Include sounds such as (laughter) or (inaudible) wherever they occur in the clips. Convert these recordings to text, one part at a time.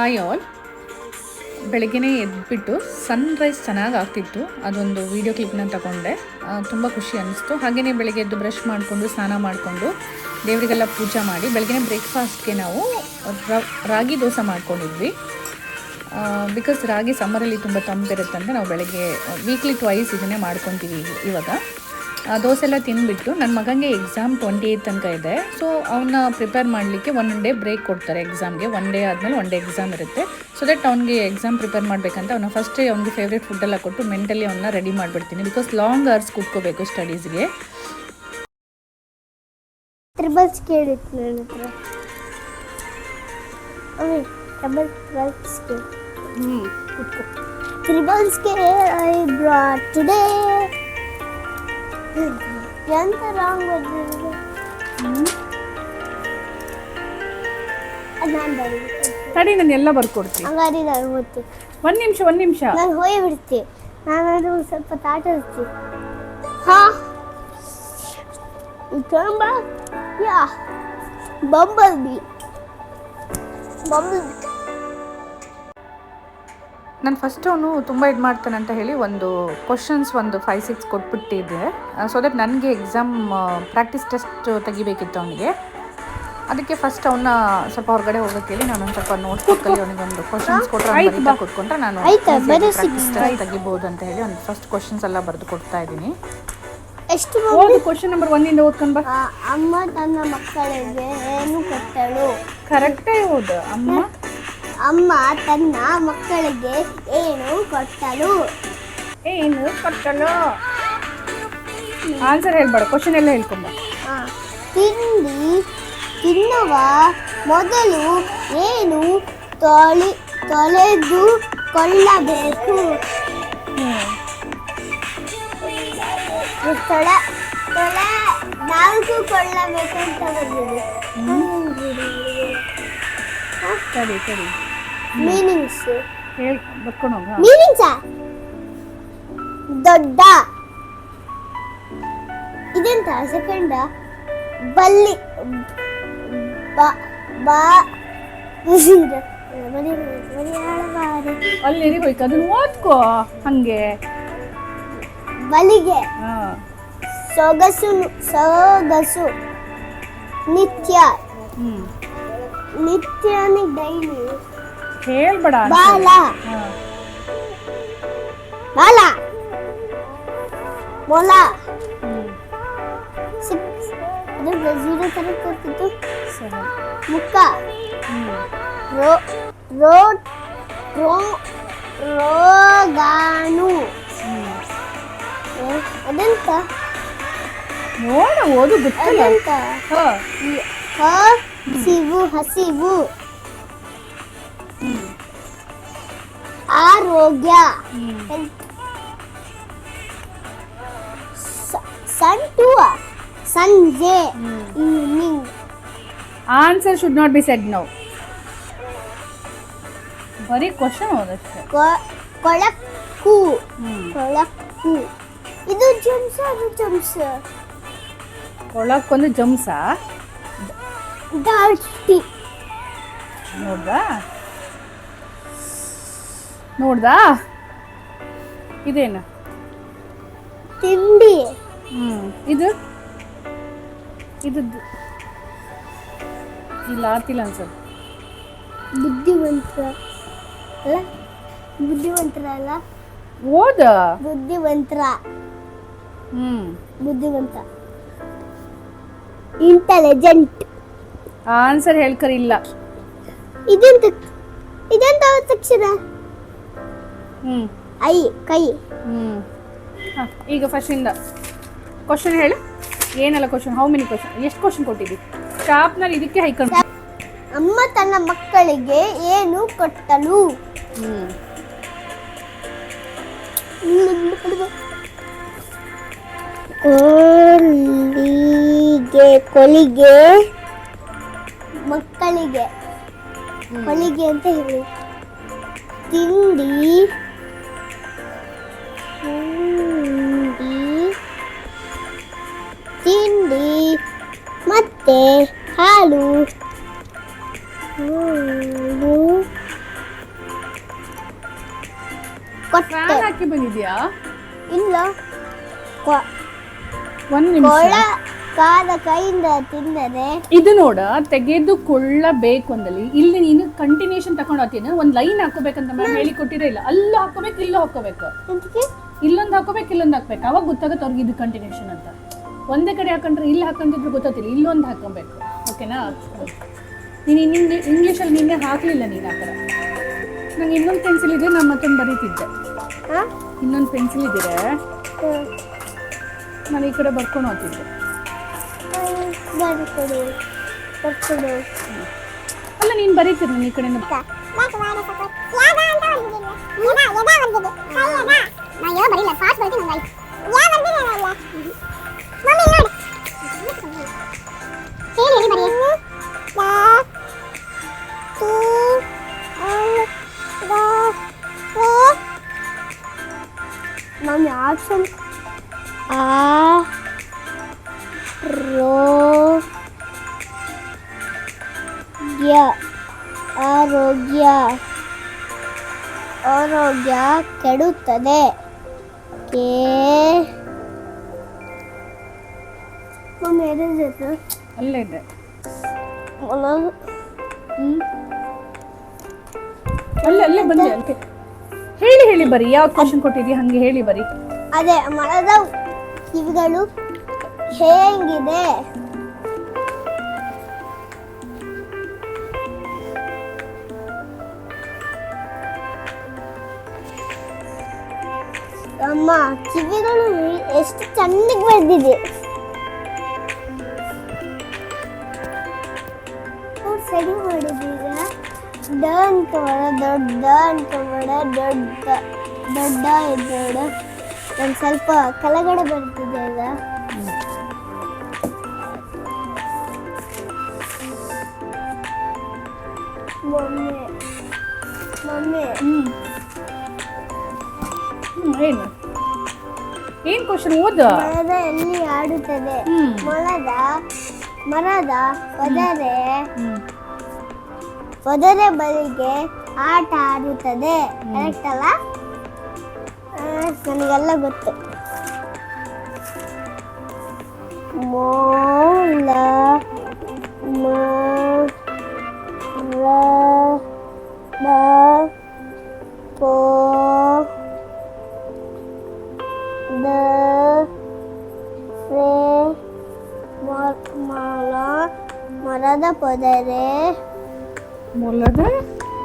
Hi all. ಬೆಳಗ್ಗೆನೇ ಎದ್ಬಿಟ್ಟು Sunrise ಚೆನ್ನಾಗಿ ಆಗ್ತಿತ್ತು. ಅದೊಂದು ವೀಡಿಯೋ ಕ್ಲಿಪ್ನ ತಗೊಂಡೆ. ತುಂಬ ಖುಷಿ ಅನ್ನಿಸ್ತು ಹಾಗೆಯೇ ಬೆಳಗ್ಗೆ ಎದ್ದು ಬ್ರಷ್ ಮಾಡಿಕೊಂಡು, ಸ್ನಾನ ಮಾಡಿಕೊಂಡು, ದೇವರಿಗೆಲ್ಲ ಪೂಜೆ ಮಾಡಿ, ಬೆಳಗ್ಗೆನೇ ಬ್ರೇಕ್ಫಾಸ್ಟ್ಗೆ ನಾವು ರಾಗಿ ದೋಸೆ ಮಾಡ್ಕೊಂಡಿದ್ವಿ. ಬಿಕಾಸ್ ರಾಗಿ ಸಮ್ಮರಲ್ಲಿ ತುಂಬ ತಂಪಿರುತ್ತೆ ಅಂತ ನಾವು ಬೆಳಗ್ಗೆ ವೀಕ್ಲಿ ಟ್ವೈಸ್ ಇದನ್ನೇ ಮಾಡ್ಕೊತೀವಿ ಇವಾಗ. ದೋಸೆ ಎಲ್ಲ ತಿಂದುಬಿಟ್ಟು ನನ್ನ ಮಗನಿಗೆ ಎಕ್ಸಾಮ್ ಟ್ವೆಂಟಿ ಏಯ್ತ್ ತನಕ ಇದೆ. ಸೊ ಅವನ್ನ ಪ್ರಿಪೇರ್ ಮಾಡಲಿಕ್ಕೆ ಒನ್ ಡೇ ಬ್ರೇಕ್ ಕೊಡ್ತಾರೆ ಎಕ್ಸಾಮ್ಗೆ ಒನ್ ಡೇ ಆದಮೇಲೆ ಒನ್ ಡೇ ಎಕ್ಸಾಮ್ ಇರುತ್ತೆ. ಸೊ ದಟ್ ಅವ್ನಿಗೆ ಎಕ್ಸಾಮ್ ಪ್ರಿಪೇರ್ ಮಾಡಬೇಕಂತ ಅವನ ಫಸ್ಟೇ ಅವ್ನಿಗೆ ಫೇವ್ರೇಟ್ ಫುಡ್ಡೆಲ್ಲ ಕೊಟ್ಟು ಮೆಂಟಲಿ ಅವನ್ನ ರೆಡಿ ಮಾಡಿಬಿಡ್ತೀನಿ. ಬಿಕಾಸ್ ಲಾಂಗ್ ಅವರ್ಸ್ ಕೂತ್ಕೋಬೇಕು ಸ್ಟಡೀಸ್ಗೆ ತ್ರಿಬಲ್ಸ್ ಕೇಳಿತ್ತು ನನ್ನ ಹತ್ರ. ಟ್ರಿಬಲ್ ಕೇಳಿ ಹ್ಞೂ ಕೂತ್ಕೋ. ತ್ರಿಬಲ್ಸ್ಗೆ ಐ ಬ್ರಾಟ್ ಟುಡೇ ಎಂತ ರಾಂಗ್ ಬರ್ದಿರೋದು ಅದು ನಾನು ಬರೀತೀನಿ ತಡಿ ನಾನು ಎಲ್ಲ ಬರ್ಕೊಡ್ತೀನಿ ಹಂಗಾದ್ರೆ ನಾನು ಓದ್ತೀನಿ ಒಂದು ನಿಮಿಷ ಒಂದು ನಿಮಿಷ ನಾನು ಹೋಗಿ ಬಿಡ್ತೀನಿ ನಾನಾದ್ರೂ ಒಂದು ಸ್ವಲ್ಪ ತಾಟ ಇರ್ತೀನಿ ಹಾ ತುಂಬ yeah bumble bee bumble bee ನಾನು ಫಸ್ಟ್ ಅವನು ತುಂಬ ಇದು ಮಾಡ್ತಾನೆ ಅಂತ ಹೇಳಿ ಒಂದು ಕ್ವಶನ್ಸ್ ಒಂದು ಫೈವ್ ಸಿಕ್ಸ್ ಕೊಟ್ಬಿಟ್ಟಿದ್ದೆ. ಸೊ ದಟ್ ನನಗೆ ಎಕ್ಸಾಮ್ ಪ್ರಾಕ್ಟೀಸ್ ಟೆಸ್ಟ್ ತೆಗಿಬೇಕಿತ್ತು ಅವನಿಗೆ. ಅದಕ್ಕೆ ಫಸ್ಟ್ ಅವನ್ನ ಸ್ವಲ್ಪ ಹೊರಗಡೆ ಹೋಗೋಕ್ಕೆ ಹೇಳಿ ನಾನು ಒಂದು ಸ್ವಲ್ಪ ನೋಟ್ಸ್ ಬುಕ್ಕಲ್ಲಿ ಅವನಿಗೆ ಒಂದು ಕ್ವಶನ್ಸ್ ಕೊಟ್ಟರೆ ಅವ್ನು ಬರೀತಾ ಕೂತ್ಕೊಂಡ್ರೆ ನಾನು ತೆಗಿಬೋದು ಅಂತ ಹೇಳಿ ಒಂದು ಫಸ್ಟ್ ಕ್ವಶನ್ಸ್ ಎಲ್ಲ ಬರೆದು ಕೊಡ್ತಾ ಇದ್ದೀನಿ. ಎಷ್ಟು? ಓದು ಕ್ವಶನ್ ನಂಬರ್ ಒಂದಿಂದ ಓದ್ಕೊಂಡು ಬಾ. ಅಮ್ಮ ತನ್ನ ಮಕ್ಕಳಿಗೆ ಏನು ಕೊಟ್ಟಳು? ಕರೆಕ್ಟೇ ಓದು. ಅಮ್ಮ ಅಮ್ಮ ತನ್ನ ಮಕ್ಕಳಿಗೆ ಏನು ಕೊಟ್ಟಳು ಏನು ಕೊಟ್ಟಲು ಆನ್ಸರ್ ಹೇಳ್ಬೇಡ ಕ್ವಶನ್ ಎಲ್ಲ ಹೇಳ್ಕೊಂಬ ಆ, ತಿಂಡಿ ತಿನ್ನುವ ಮೊದಲು ಏನು ತೊಳಿ ತೊಳೆದು ಕೊಳ್ಳಬೇಕು ತೊಳೆ ತೊಳೆ ನಾಲ್ಕು ಕೊಳ್ಳಬೇಕಂತ ಬಂದಿದೆ ಸರಿ ಸರಿ ಮೀನಿಂಗ್ಸ್ ಹೇಳ್ ಬರ್ಕೊಂಡು ಹೋಗ ಮೀನಿಂಗ್ಸ ದೊಡ್ಡ. ಇದೆಂತ? ಸೆಕೆಂಡ ಬಲ್ಲಿ. ಬಾ (laughs) ಅಲ್ಲಿ ಹೋಯ್ತು ಅದನ್ನ ಓದ್ಕೋ ಹಂಗೆ. ಬಲಿಗೆ. ಸೊಗಸು ಸೊಗಸು. ನಿತ್ಯ. ನಿತ್ಯ ಡೈಲಿ. ಹೇಳ್ಬೇಡ. ಬಾಲ. ಬಾಲ. ಮೊಲ. ಜೀರೋ ತರ ಮುಖ. ಹ್ಮ್. ರೋ ರೋ ರೋಗಾಣು. ಅದೆಂತ? ನೋಡ ಓದು ಗೊತ್ತಲ್ಲ ಹಸಿವು ಹಸಿವು. ಆರೋಗ್ಯ. ಸನ್ ಟು ಸಂಜೆ evening answer should not be said now ಬರೀ ಕ್ವಶನ್ ಹೋದಷ್ಟೇ. ಕೊಳಕು. ಕೊಳಕು. ಇದು ಜಂಸ ಅದು ಜಂಸ ಕೊಳಕ್ಕೊಂದು ಜಮ್ಸ? ದಾಟಿ ನೋಡ್ದಾ ನೋಡ್ದಾ? ಇದೇನು? ತಿಂಡಿ. ಹ್ಞೂ ಇದು? ಇದದ್ದು. ಇಲ್ಲ ಆತಿಲ್ಲ ಅನ್ಸದ್ ಬುದ್ಧಿವಂತರ. ಅಲ್ಲ ಬುದ್ಧಿವಂತರ ಅಲ್ಲ. ಓದ? ಬುದ್ಧಿವಂತರ. ಹ್ಮ್. ಬುದ್ಧಿವಂತ ಇಂಟೆಲಿಜೆಂಟ್ ಆನ್ಸರ್ ಹೇಳ್ಕರಿಲ್ಲ ಇದೆಂತ ಇದೆಂತ ಅಕ್ಷರ? ಹ್ಮ್. ಐ ಕೈ. ಹ್ಮ್. ಹ, ಈಗ ಫಸ್ಟ್ ಇಂದ. ಕ್ವಶನ್ ಹೇಳು. ಏನೆಲ್ಲ ಕ್ವಶನ್ ಹೌ ಮೆನಿ ಕ್ವಶನ್ ಎಷ್ಟು ಕ್ವಶನ್ ಕೊಟ್ಟಿದ್ದಿ? ಶಾಪ್ನಲ್ಲಿ ಇದಕ್ಕೆ ಹೈಕೊಂಡು ಅಮ್ಮ ತನ್ನ ಮಕ್ಕಳಿಗೆ ಏನು ಕೊಟ್ಟಳು? ಹ್ಮ್. ಕೊಲಿಗೆ ಕೊಲಿಗೆ. ಮಕ್ಕಳಿಗೆ. ಕೊಲಿಗೆ ಅಂತ ಹೇಳಿ. ತಿಂಡಿ. ತಿಂಡಿ ಮತ್ತೆ ಹಾಲು. ಹಾಕಿ ಬಂದಿದ್ಯಾ? ಇಲ್ಲ. ಒಂದ್ ನಿಮಿಷ. ಕೊಳ ಕಾದ ಕೈಯಿಂದ ತಿಂದರೆ. ಇದು ನೋಡ ತೆಗೆದುಕೊಳ್ಳಬೇಕು ಅಂದಲ್ಲಿ. ಇಲ್ಲಿ ನೀನು ಕಂಟಿನ್ಯೂಷನ್ ತಕೊಂಡು ಹೋಗ್ತೀನಿ ಒಂದ್ ಲೈನ್ ಹಾಕೋಬೇಕಂತ ಮ್ಯಾಮ್ ಹೇಳಿ ಕೊಟ್ಟಿರೋ ಇಲ್ಲ. ಅಲ್ಲ ಹಾಕೋಬೇಕು ಇಲ್ಲ ಹಾಕೋಬೇಕು ಇಲ್ಲೊಂದು ಹಾಕೋಬೇಕು ಇಲ್ಲೊಂದು ಹಾಕ್ಬೇಕು. ಅವಾಗ ಗೊತ್ತಾಗುತ್ತೆ ಅವ್ರಿಗೆ ಇದು ಕಂಟಿನ್ಯೂಷನ್ ಅಂತ. ಒಂದೇ ಕಡೆ ಹಾಕೊಂಡ್ರೆ ಇಲ್ಲಿ ಹಾಕೊಂಡಿದ್ರು ಗೊತ್ತಾಗ್ತಿಲ್ಲ ಇಲ್ಲೊಂದು ಹಾಕೊಬೇಕು. ಓಕೆನಾ ನೀನು ಇನ್ನು ಇಂಗ್ಲೀಷಲ್ಲಿ ನಿನ್ನೆ ಹಾಕಲಿಲ್ಲ ನೀನು ಆ ಥರ. ನಂಗೆ ಇನ್ನೊಂದು ಪೆನ್ಸಿಲ್ ಇದೆ ನಾನು ಮತ್ತೊಂದು ಬರೀತಿದ್ದೆ. ಹಾಂ ಇನ್ನೊಂದು ಪೆನ್ಸಿಲ್ ಇದ್ದರೆ ನಾನು ಈ ಕಡೆ ಬರ್ಕೊಂಡು ಹೋಗ್ತಿದ್ದೆ. ಅಲ್ಲ ನೀನು ಬರೀತೀರಿ ನೀನು ಈ ಕಡೆ ನಾನು ಯ ಆರೋಗ್ಯ ಆರೋಗ್ಯ ಕೆಡುತ್ತದೆ. ಕೆ ಅಲ್ಲೇ ಇದೆ. ಅಲ್ಲೇ ಅಲ್ಲೇ ಹೇಳಿ ಹೇಳಿ ಬರಿ. ಯಾವ ಕ್ವಶನ್ ಕೊಟ್ಟಿದ್ಯಾ ಹಂಗೆ ಹೇಳಿ ಬರಿ. ಅದೇ ಮರದ ಕಿವಿಗಳು ಹೇಗಿದೆ? ಅಮ್ಮ, ಕಿವಿಗಳು ಎಷ್ಟು ಚೆನ್ನಾಗಿ ಬೆಳೆದಿದೆ. ಸರಿ ಮಾಡಿದೀಗ ಡ ಅಂತ ಮಾಡ, ದೊಡ್ಡ ಅಂತ ಮಾಡ, ದೊಡ್ಡ ದೊಡ್ಡ ಇದ್ದೋಡ ಒಂದು ಸ್ವಲ್ಪ ಕೆಳಗಡೆ ಬರ್ತಿದೆ ಮೊನ್ನೆ ಮೊನ್ನೆ. ಹ್ಮ್. ಹ್ಮ್ ಏನು ಏನ್ ಕ್ವಶನ್ ಓದು? ಮರದ ಎಲ್ಲಿ ಆಡುತ್ತದೆ. ಹ್ಮ್. ಮೊಲದ ಮರದ ಪದರೆ. ಪದರೆ ಬಲಿಗೆ ಆಟ ಆಡುತ್ತದೆ. ಕರೆಕ್ಟ್ ಅಲ್ಲ? ಆ, ನನಗೆಲ್ಲ ಗೊತ್ತು. ಮೋಲ ಮೋ ಪೋ ಮೊಲ ಮರದ ಪೊದರೆ. ಮೊಲದ?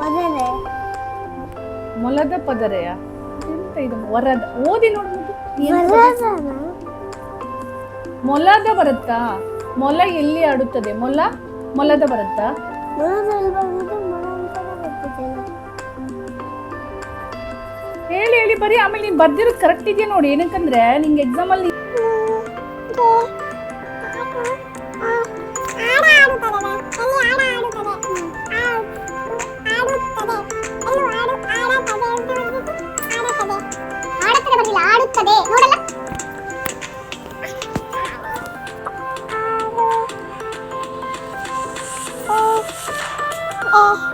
ಪೊದರೆ. ಮೊಲದ ಪದರೆಯ? ಎಂತ ಇದು ವರದ? ಓದಿ ನೋಡು ವರದನ? ಮೊಲದ ಬರುತ್ತಾ? ಮೊಲ ಎಲ್ಲಿ ಆಡುತ್ತದೆ? ಮೊಲ? ಮೊಲದ ಬರುತ್ತಾ? ಮೊಲದಲ್ಲಿ ಬಂದಿದ್ದು ಮೊಲ ಅಂತಾನೆ ಬರ್ತಿದೆಯಲ್ಲ ಹೇಳಿ ಹೇಳಿ ಬರೀ ಆಮೇಲೆ ನೀನು ಬರ್ದಿರೋದು ಕರೆಕ್ಟ್ ಇದೆಯಾ ನೋಡಿ? ಏನಕ್ಕಂದ್ರೆ ನಿಂಗೆ ಎಕ್ಸಾಮ್ ಅಲ್ಲಿ ಆಡುತ್ತದೆ ನೋಡಲ್ಲ ಯಾವ್ದು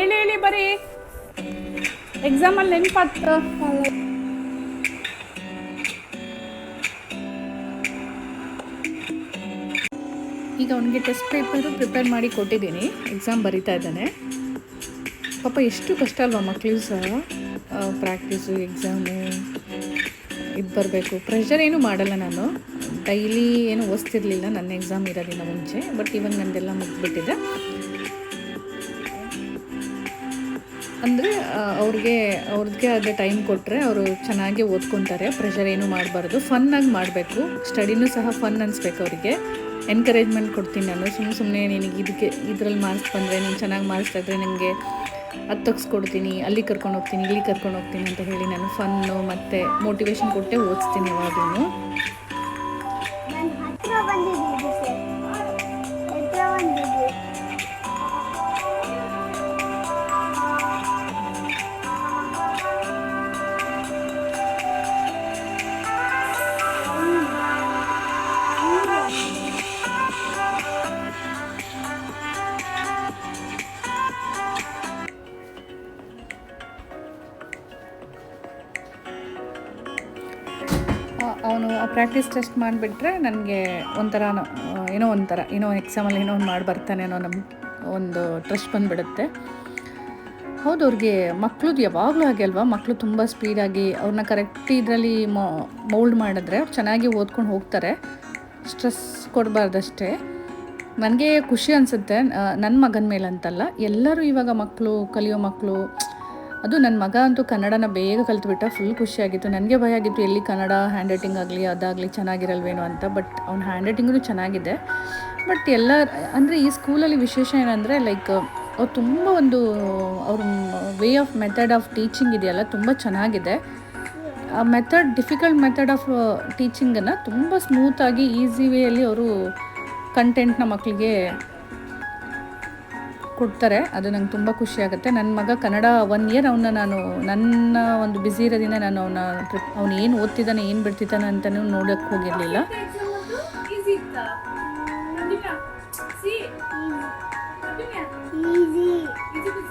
ಹೇಳಿ ಹೇಳಿ, ಬರೀ. ಎಕ್ಸಾಮ್ ಅಲ್ಲಿ ನೆನ್ಪಾತ್ ಈಗ ಅವನಿಗೆ ಟೆಸ್ಟ್ ಪೇಪರ್ ಪ್ರಿಪೇರ್ ಮಾಡಿ ಕೊಟ್ಟಿದ್ದೀನಿ. ಎಕ್ಸಾಮ್ ಬರಿತಾ ಇದ್ದಾನೆ. ಪಾಪ ಎಷ್ಟು ಕಷ್ಟ ಅಲ್ವಾ ಮಕ್ಕಳು ಸಹ ಪ್ರಾಕ್ಟೀಸು ಎಕ್ಸಾಮು ಇದು ಬರಬೇಕು. ಪ್ರೆಷರ್ ಏನೂ ಮಾಡಲ್ಲ ನಾನು. ಡೈಲಿ ಏನು ಓದಿಸ್ತಿರ್ಲಿಲ್ಲ. ನನ್ನ ಎಕ್ಸಾಮ್ ಇರೋದಿಲ್ಲ ಮುಂಚೆ. ಬಟ್ ಇವಾಗ ನಂದೆಲ್ಲ ಮುಗಿದ್ಬಿಟ್ಟಿದೆ. ಅಂದರೆ ಅವ್ರಿಗೆ ಅವ್ರಿಗೆ ಅದೇ ಟೈಮ್ ಕೊಟ್ಟರೆ ಅವರು ಚೆನ್ನಾಗಿ ಓದ್ಕೊತಾರೆ ಪ್ರೆಷರ್ ಏನೂ ಮಾಡಬಾರ್ದು. ಫನ್ನಾಗಿ ಮಾಡಬೇಕು. ಸ್ಟಡಿನೂ ಸಹ ಫನ್ ಅನಿಸ್ಬೇಕು ಅವರಿಗೆ. ಎನ್ಕರೇಜ್ಮೆಂಟ್ ಕೊಡ್ತೀನಿ ನಾನು. ಸುಮ್ಮನೆ ಸುಮ್ಮನೆ ನಿನಗೆ ಇದಕ್ಕೆ ಇದರಲ್ಲಿ ಮಾರ್ಕ್ಸ್ ಬಂದರೆ, ನೀನು ಚೆನ್ನಾಗಿ ಮಾರ್ಕ್ಸ್ ಆದರೆ ನಿಮಗೆ ಅದು ತೆಗೆಸ್ಕೊಡ್ತೀನಿ, ಅಲ್ಲಿ ಕರ್ಕೊಂಡು ಹೋಗ್ತೀನಿ, ಇಲ್ಲಿ ಕರ್ಕೊಂಡು ಹೋಗ್ತೀನಿ ಅಂತ ಹೇಳಿ ನಾನು ಫನ್ನು ಮತ್ತು ಮೋಟಿವೇಶನ್ ಕೊಟ್ಟೆ ಓದಿಸ್ತೀನಿ ಯಾವಾಗಲೂ. ಅವನು ಪ್ರಾಕ್ಟೀಸ್ ಟೆಸ್ಟ್ ಮಾಡಿಬಿಟ್ರೆ ನನಗೆ ಒಂಥರ ಏನೋ ಒಂಥರ, ಏನೋ ಎಕ್ಸಾಮಲ್ಲಿ ಏನೋ ಒಂದು ಮಾಡಿ ಬರ್ತಾನೆ ಅನ್ನೋ ನಮ್ಮ ಒಂದು ಟ್ರಸ್ಟ್ ಬಂದುಬಿಡುತ್ತೆ. ಹೌದು, ಅವ್ರಿಗೆ ಮಕ್ಳದ್ದು ಯಾವಾಗಲೂ ಹಾಗೆ ಅಲ್ವಾ? ಮಕ್ಕಳು ತುಂಬ ಸ್ಪೀಡಾಗಿ ಅವ್ರನ್ನ ಕರೆಕ್ಟ್ ಇದರಲ್ಲಿ ಮೌಲ್ಡ್ ಮಾಡಿದ್ರೆ ಅವ್ರು ಚೆನ್ನಾಗಿ ಓದ್ಕೊಂಡು ಹೋಗ್ತಾರೆ. ಸ್ಟ್ರೆಸ್ ಕೊಡಬಾರ್ದಷ್ಟೇ. ನನಗೆ ಖುಷಿ ಅನಿಸುತ್ತೆ. ನನ್ನ ಮಗನ ಮೇಲೆ ಅಂತಲ್ಲ ಎಲ್ಲರೂ ಇವಾಗ ಮಕ್ಕಳು ಕಲಿಯೋ ಮಕ್ಕಳು ಅದು ನನ್ನ ಮಗ ಅಂತೂ ಕನ್ನಡನ ಬೇಗ ಕಲ್ತುಬಿಟ್ಟ ಫುಲ್ ಖುಷಿಯಾಗಿತ್ತು. ನನಗೆ ಭಯ ಆಗಿತ್ತು, ಎಲ್ಲಿ ಕನ್ನಡ ಹ್ಯಾಂಡ್ ರೈಟಿಂಗ್ ಆಗಲಿ, ಅದಾಗಲಿ ಚೆನ್ನಾಗಿರಲ್ವೇನೋ ಅಂತ ಬಟ್ ಅವ್ನ ಹ್ಯಾಂಡ್ ರೈಟಿಂಗೂ ಚೆನ್ನಾಗಿದೆ. ಬಟ್ ಎಲ್ಲ, ಅಂದರೆ ಈ ಸ್ಕೂಲಲ್ಲಿ ವಿಶೇಷ ಏನಂದರೆ ಲೈಕ್ ಅವ್ರು ತುಂಬ ಒಂದು, ಅವ್ರ way of method of teaching ಇದೆಯಲ್ಲ, ತುಂಬ ಚೆನ್ನಾಗಿದೆ. ಆ ಮೆಥಡ್ ಡಿಫಿಕಲ್ಟ್ ಮೆಥಡ್ ಆಫ್ ಟೀಚಿಂಗನ್ನು ತುಂಬ ಸ್ಮೂತಾಗಿ ಈಸಿ ವೇಯಲ್ಲಿ ಅವರು ಕಂಟೆಂಟ್ನ ಮಕ್ಕಳಿಗೆ ಕೊಡ್ತಾರೆ, ಅದು ನಂಗೆ ತುಂಬ ಖುಷಿ ಆಗುತ್ತೆ. ನನ್ನ ಮಗ ಕನ್ನಡ ಒನ್ ಇಯರ್ ಅವನ್ನ ನಾನು, ನನ್ನ ಒಂದು ಬ್ಯುಸಿ ಇರೋದಿಂದ ನಾನು ಅವನ ಅವ್ನು ಏನು ಓದ್ತಿದ್ದಾನೆ, ಏನು ಬಿಡ್ತಿದ್ದಾನೆ ಅಂತಲೂ ನೋಡೋಕ್ಕೆ ಹೋಗಿರಲಿಲ್ಲ. ಬರೀ ಇದು ಬರೀಬೋದು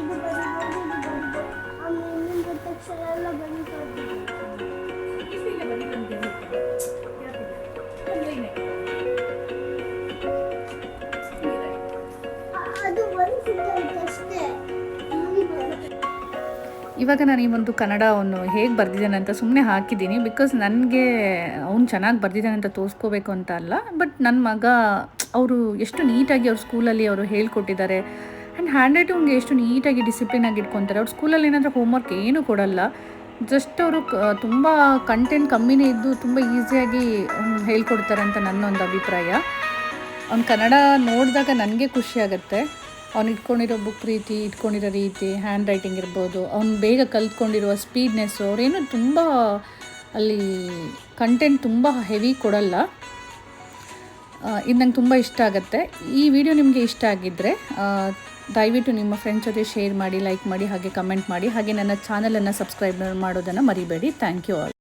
ಇದು ಬರೀಬೋದು ಆಮೇಲೆ ಇನ್ನೊಂದು ಅಕ್ಷರ ಎಲ್ಲ ಇವಾಗ ನಾನು ಈ ಒಂದು ಅವನು ಹೇಗೆ ಬರ್ದಿದ್ದಾನೆ ಅಂತ ಸುಮ್ಮನೆ ಹಾಕಿದ್ದೀನಿ ಬಿಕಾಸ್ ನನಗೆ ಅವ್ನು ಚೆನ್ನಾಗಿ ಬರ್ದಿದ್ದಾನೆ ಅಂತ ತೋರಿಸ್ಕೋಬೇಕು ಅಂತ ಅಲ್ಲ ಬಟ್ ನನ್ನ ಮಗ ಅವರು ಎಷ್ಟು ನೀಟಾಗಿ ಅವ್ರ ಸ್ಕೂಲಲ್ಲಿ ಅವರು ಹೇಳ್ಕೊಟ್ಟಿದ್ದಾರೆ. ಆ್ಯಂಡ್ ಹ್ಯಾಂಡ್ ರೈಟಿಂಗ್ಗೆ ಎಷ್ಟು ನೀಟಾಗಿ ಡಿಸಿಪ್ಲಿನಾಗಿ ಇಟ್ಕೊತಾರೆ. ಅವ್ರ ಸ್ಕೂಲಲ್ಲಿ ಏನಾದರೂ ಹೋಮ್ವರ್ಕ್ ಏನೂ ಕೊಡಲ್ಲ. ಜಸ್ಟ್ ಅವರು ತುಂಬ ಕಂಟೆಂಟ್ ಕಮ್ಮಿನೇ ಇದ್ದು ತುಂಬ ಈಸಿಯಾಗಿ ಹೇಳ್ಕೊಡ್ತಾರೆ ಅಂತ ನನ್ನ ಒಂದು ಅಭಿಪ್ರಾಯ. ಅವ್ನು ಕನ್ನಡ ನೋಡಿದಾಗ ನನಗೆ ಖುಷಿ ಆಗುತ್ತೆ. ಅವ್ನು ಇಟ್ಕೊಂಡಿರೋ ಬುಕ್ ರೀತಿ, ಇಟ್ಕೊಂಡಿರೋ ರೀತಿ ಹ್ಯಾಂಡ್ ರೈಟಿಂಗ್ ಇರ್ಬೋದು. ಅವ್ನು ಬೇಗ ಕಲ್ತ್ಕೊಂಡಿರುವ ಸ್ಪೀಡ್ನೆಸ್ಸು ಅವರೇನು ತುಂಬ ಅಲ್ಲಿ ಕಂಟೆಂಟ್ ತುಂಬ ಹೆವಿ ಕೊಡಲ್ಲ. ಇದು ನಂಗೆ ತುಂಬ ಇಷ್ಟ ಆಗುತ್ತೆ. ಈ ವಿಡಿಯೋ ನಿಮಗೆ ಇಷ್ಟ ಆಗಿದ್ದರೆ ದಯವಿಟ್ಟು ನಿಮ್ಮ ಫ್ರೆಂಡ್ಸ್ ಜೊತೆ ಶೇರ್ ಮಾಡಿ ಲೈಕ್ ಮಾಡಿ, ಹಾಗೆ ಕಮೆಂಟ್ ಮಾಡಿ, ಹಾಗೆ ನನ್ನ ಚಾನಲನ್ನು ಸಬ್ಸ್ಕ್ರೈಬ್ ಮಾಡೋದನ್ನು ಮರಿಬೇಡಿ. Thank you all